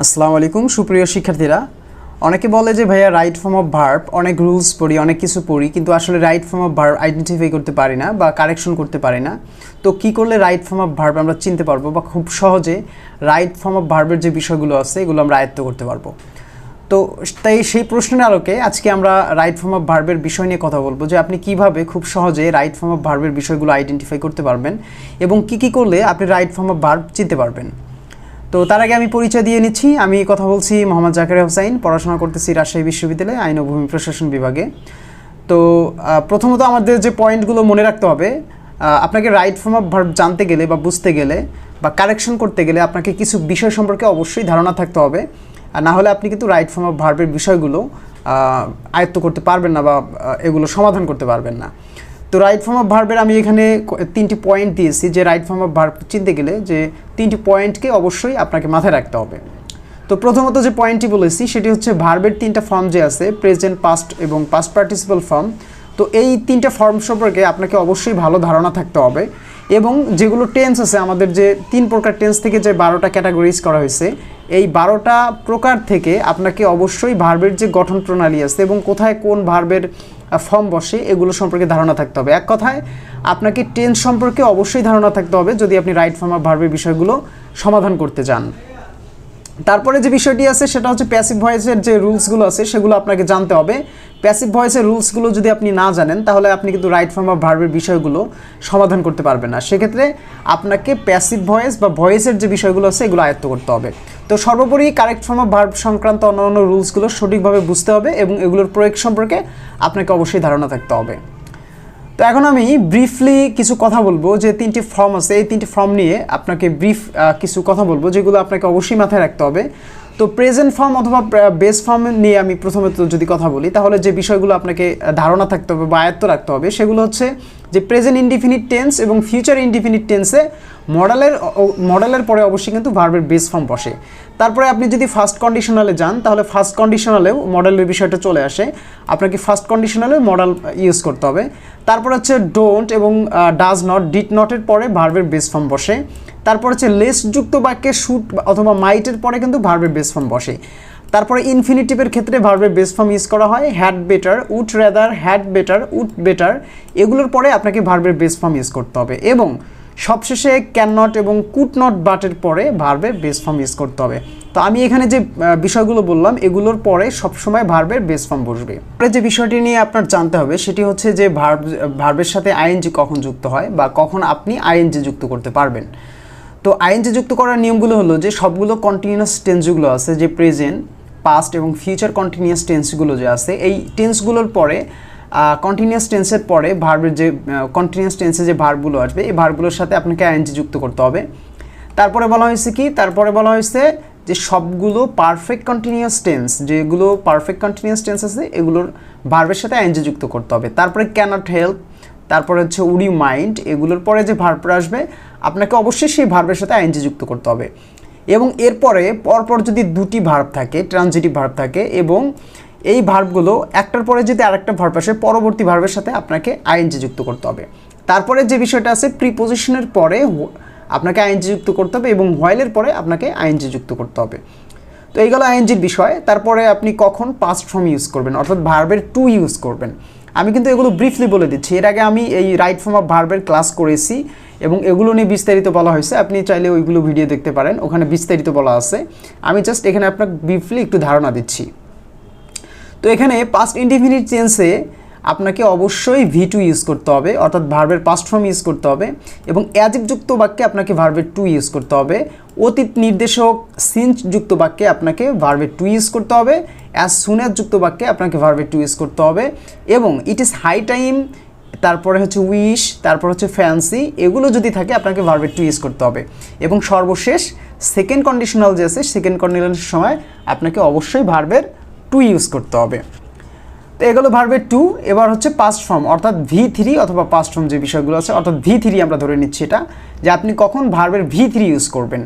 আসসালামু আলাইকুম, সুপ্রিয় শিক্ষার্থীরা। অনেকে বলে যে, ভাইয়া রাইট ফর্ম অফ ভার্ব অনেক রুলস পড়ি, অনেক কিছু পড়ি, কিন্তু আসলে right form of verb identify করতে পারি না বা কারেকশন করতে পারি না। তো কি করলে রাইট ফর্ম অফ ভার্ব আমরা চিনতে পারব বা খুব সহজে রাইট ফর্ম অফ ভার্বের যে বিষয়গুলো আছে, এগুলো আমরা আয়ত্ত করতে পারব? তো তাই সেই প্রশ্নের আলোকে আজকে আমরা রাইট ফর্ম অফ ভার্বের বিষয় নিয়ে কথা বলব, যে আপনি কীভাবে খুব সহজে রাইট ফর্ম অফ ভার্বের বিষয়গুলো আইডেন্টিফাই করতে পারবেন এবং কি কি করলে আপনি রাইট ফর্ম অফ ভার্ব চিনতে পারবেন। তো তার আগে আমি পরিচয় দিয়ে নিচ্ছি। আমি কথা বলছি মোহাম্মদ জাকারিয়া হোসাইন পড়াশোনা করতেছি রাজশাহী বিশ্ববিদ্যালয়ে, আইন ও ভূমি প্রশাসন বিভাগে। তো প্রথমত আমাদের যে পয়েন্টগুলো মনে রাখতে হবে আপনাকে রাইট ফর্ম অফ ভার্ব জানতে গেলে বা বুঝতে গেলে বা কারেকশন করতে গেলে আপনাকে কিছু বিষয় সম্পর্কে অবশ্যই ধারণা থাকতে হবে। আর না হলে আপনি কিন্তু রাইট ফর্ম অফ ভার্বের বিষয়গুলো আয়ত্ত করতে পারবেন না বা এগুলো সমাধান করতে পারবেন না। তো রাইট ফর্ম অফ ভার্বের আমি এখানে তিনটি পয়েন্ট দিয়েছি যে রাইট ফর্ম অফ ভার্ব চিনতে গেলে যে তিনটি পয়েন্টকে অবশ্যই আপনাকে মাথায় রাখতে হবে। তো প্রথমত যে পয়েন্টটি বলেছি, সেটি হচ্ছে ভার্বের তিনটা ফর্ম যে আছে প্রেজেন্ট পাস্ট এবং পাস্ট পার্টিসিপাল ফর্ম তো এই তিনটা ফর্ম সম্পর্কে আপনাকে অবশ্যই ভালো ধারণা থাকতে হবে এবং যেগুলো টেন্স আছে, আমাদের যে তিন প্রকার টেন্স থেকে যে বারোটা ক্যাটাগরিজ করা হয়েছে, এই বারোটা প্রকার থেকে আপনাকে অবশ্যই ভার্বের যে গঠন প্রণালী আছে এবং কোথায় কোন ভার্বের ফর্ম বসে এগুলো সম্পর্কে ধারণা থাকতে হবে। এক কথায়, আপনাকে টেন্স সম্পর্কে অবশ্যই ধারণা থাকতে হবে যদি আপনি রাইট ফর্ম আর ভার্বের বিষয়গুলো সমাধান করতে চান। তারপরে যে বিষয়টি আছে, সেটা হচ্ছে প্যাসিভ ভয়েসের যে রুলসগুলো আছে, সেগুলো আপনাকে জানতে হবে। প্যাসিভ ভয়েসের রুলসগুলো যদি আপনি না জানেন, তাহলে আপনি কিন্তু রাইট ফর্ম অফ ভার্বের বিষয়গুলো সমাধান করতে পারবেন না। সেক্ষেত্রে আপনাকে প্যাসিভ ভয়েস বা ভয়েসের যে বিষয়গুলো আছে, এগুলো আয়ত্ত করতে হবে। তো সর্বোপরি কারেক্ট ফর্ম অফ ভার্ব সংক্রান্ত অন্যান্য রুলসগুলো সঠিকভাবে বুঝতে হবে এবং এগুলোর প্রয়োগ সম্পর্কে আপনাকে অবশ্যই ধারণা থাকতে হবে। তো এখন আমি ব্রিফলি কিছু কথা বলব, যে তিনটি ফর্ম আছে, এই তিনটি ফর্ম নিয়ে আপনাকে ব্রিফ কিছু কথা বলব, যেগুলো আপনাকে অবশ্যই মাথায় রাখতে হবে। তো প্রেজেন্ট ফর্ম অথবা বেস ফর্ম নিয়ে আমি প্রথমে তো যদি কথা বলি, তাহলে যে বিষয়গুলো আপনাকে ধারণা থাকতে হবে বা আয়ত্ত রাখতে হবে, সেগুলো হচ্ছে যে প্রেজেন্ট ইনডিফিনিট টেন্স এবং ফিউচার ইনডিফিনিট টেন্সে মডেলের মডেলের পরে অবশ্যই কিন্তু ভার্বের বেস ফর্ম বসে। তারপরে আপনি যদি ফার্স্ট কন্ডিশনালে যান, তাহলে ফার্স্ট কন্ডিশনালেও মডেলের বিষয়টা চলে আসে। আপনাকে ফার্স্ট কন্ডিশনালে মডেল ইউজ করতে হবে। তারপর হচ্ছে ডোন্ট এবং ডাজ নট ডিড নটের পরে ভার্বের বেস ফর্ম বসে। তারপর হচ্ছে লেস যুক্ত বাক্যে শুট অথবা মাইটের পরে কিন্তু ভার্বের বেস ফর্ম বসে। তারপরে ইনফিনিটিভের ক্ষেত্রে ভার্বের বেস ফর্ম ইউজ করা হয়। Had better would rather had better would better এগুলোর পরে আপনাকে ভার্বের বেস ফর্ম ইউজ করতে হবে। এবং সবশেষে ক্যান নট এবং কুট নট বাটের পরে ভার্বের বেস ফর্ম ইউজ করতে হবে। তো আমি এখানে যে বিষয়গুলো বললাম, এগুলোর পরে সবসময় ভার্বের বেস ফর্ম বসবে। পরে যে বিষয়টি নিয়ে আপনার জানতে হবে, সেটি হচ্ছে যে ভার্ব ভার্বের সাথে আইএনজি কখন যুক্ত হয় বা কখন আপনি আইএনজি যুক্ত করতে পারবেন। তো আইএনজি যুক্ত করার নিয়মগুলো হলো যে, সবগুলো কন্টিনিউয়াস টেন্সগুলো আছে, যে প্রেজেন্ট পাস্ট এবং ফিউচার কন্টিনিউয়াস টেন্সগুলো যে আছে, এই টেন্সগুলোর পরে কন্টিনিউয়াস টেন্সের পরে ভার্বের যে কন্টিনিউয়াস টেন্সে যে ভার্বগুলো আসবে, এই ভার্বগুলোর সাথে আপনাকে আইএনজি যুক্ত করতে হবে। তারপরে বলা হয়েছে কি? তারপরে বলা হয়েছে যে সবগুলো পারফেক্ট কন্টিনিউয়াস টেন্স যেগুলো পারফেক্ট কন্টিনিউয়াস টেন্স আছে, এগুলোর ভার্বের সাথে আইএনজি যুক্ত করতে হবে। তারপরে ক্যানট হেল্প তারপরে হচ্ছে উডি মাইন্ড এগুলোর পরে যে ভার্বটা আসবে, আপনাকে অবশ্যই সেই ভার্বের সাথে আইএনজি যুক্ত করতে হবে। এবং এরপরে পরপর যদি দুটি ভার্ব থাকে ট্রানজিটিভ ভার্ব থাকে, এবং এই ভার্বগুলো একটার পরে যদি আরেকটা ভার্ব আসে, পরবর্তী ভার্বের সাথে আপনাকে আইএনজি যুক্ত করতে হবে। তারপরে যে বিষয়টা আছে প্রিপোজিশনের পরে আপনাকে আইএনজি যুক্ত করতে হবে এবং হোয়াইলের পরে আপনাকে আইএনজি যুক্ত করতে হবে। তো এইগুলো আইএনজির বিষয়। তারপরে আপনি কখন পাস্ট ফর্ম ইউজ করবেন, অর্থাৎ ভার্বের টু ইউজ করবেন। আমি কিন্তু এগুলো ব্রিফলি বলে দিচ্ছি। এর আগে আমি এই রাইট ফর্ম অফ ভার্বের ক্লাস করেছি এবং এগুলো নিয়ে বিস্তারিত বলা হয়েছে। আপনি চাইলে ওইগুলো ভিডিও দেখতে পারেন। ওখানে বিস্তারিত বলা আছে। আমি জাস্ট এখানে আপনাকে ব্রিফলি একটু ধারণা দিচ্ছি। তো এখানে পাস্ট ইনডিফিনিট টেন্সে আপনাকে অবশ্যই ভি টু ইউজ করতে হবে, অর্থাৎ ভার্বের পাস্ট ফর্ম ইউজ করতে হবে এবং অ্যাজিভ যুক্ত বাক্যে আপনাকে ভার্বের টু ইউজ করতে হবে। অতীত নির্দেশক সিঞ্চ যুক্ত বাক্যে আপনাকে ভার্বের টু ইউজ করতে হবে অ্যাজ সুন অ্যাজ যুক্ত বাক্যে আপনাকে ভার্বের টু ইউজ করতে হবে এবং ইট ইজ হাই টাইম তারপরে হচ্ছে উইশ তারপর হচ্ছে ফ্যান্সি এগুলো যদি থাকে আপনাকে ভার্বের টু ইউজ করতে হবে এবং সর্বশেষ সেকেন্ড কন্ডিশনাল যে আছে সেকেন্ড কন্ডিশনের সময় আপনাকে অবশ্যই ভার্বের টু ইউজ করতে হবে। তো এগুলো ভার্বের টু এবার হচ্ছে পাস্ট ফর্ম অর্থাৎ ভি থ্রি অথবা পাস্ট ফর্ম যে বিষয়গুলো আছে, অর্থাৎ ভি থ্রি আমরা ধরে নিচ্ছি এটা, যে আপনি কখন ভার্বের ভি থ্রি ইউজ করবেন।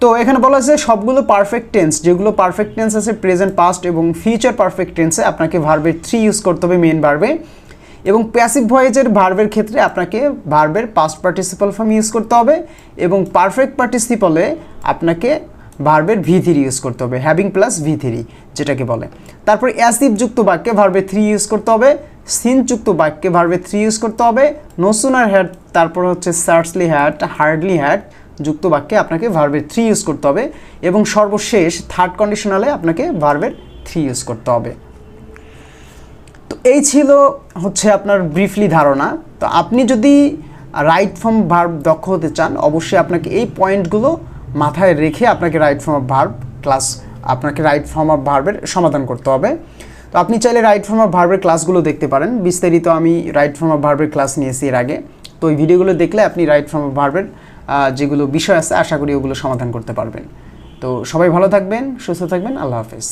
তো এখানে বলা হয়েছে সবগুলো পারফেক্ট টেন্স যেগুলো পারফেক্ট টেন্স আছে প্রেজেন্ট পাস্ট এবং ফিউচার পারফেক্ট টেন্সে আপনাকে ভার্বের থ্রি ইউজ করতে হবে মেন ভার্বে এবং প্যাসিভ ভয়েজের ভার্বের ক্ষেত্রে আপনাকে ভার্বের পাস্ট পার্টিসিপাল ফর্ম ইউজ করতে হবে এবং পারফেক্ট পার্টিসিপলে আপনাকে ভার্বের ভি থ্রি ইউজ করতে হবে হ্যাভিং প্লাস ভি থ্রি যেটাকে বলে। তারপরে অ্যাসিভ যুক্ত বাক্যে ভার্বে থ্রি ইউজ করতে হবে সিন যুক্ত বাক্যে ভার্বে থ্রি ইউজ করতে হবে নো সুনার হ্যাড তারপর হচ্ছে সার্চলি হ্যাড হার্ডলি হ্যাড যুক্ত বাক্যে আপনাকে ভার্বের থ্রি ইউজ করতে হবে, এবং সর্বশেষ থার্ড কন্ডিশনালে আপনাকে ভার্বের থ্রি ইউজ করতে হবে। তো এই ছিল হচ্ছে আপনার ব্রিফলি ধারণা। তো আপনি যদি রাইট ফর্ম ভার্ব দক্ষ হতে চান, অবশ্যই আপনাকে এই পয়েন্টগুলো মাথায় রেখে আপনাকে right form of verb class আপনাকে রাইট ফর্ম অফ ভার্বের সমাধান করতে হবে। তো আপনি চাইলে রাইট ফর্ম অফ ভার্বের ক্লাসগুলো দেখতে পারেন। বিস্তারিত আমি রাইট ফর্ম অফ ভার্বের ক্লাস নিয়েছি এর আগে। তো ওই ভিডিওগুলো দেখলে আপনি রাইট ফর্ম অফ ভার্বের যেগুলো বিষয় আছে, আশা করি ওগুলো সমাধান করতে পারবেন। তো সবাই ভালো থাকবেন, সুস্থ থাকবেন, আল্লাহ হাফেজ।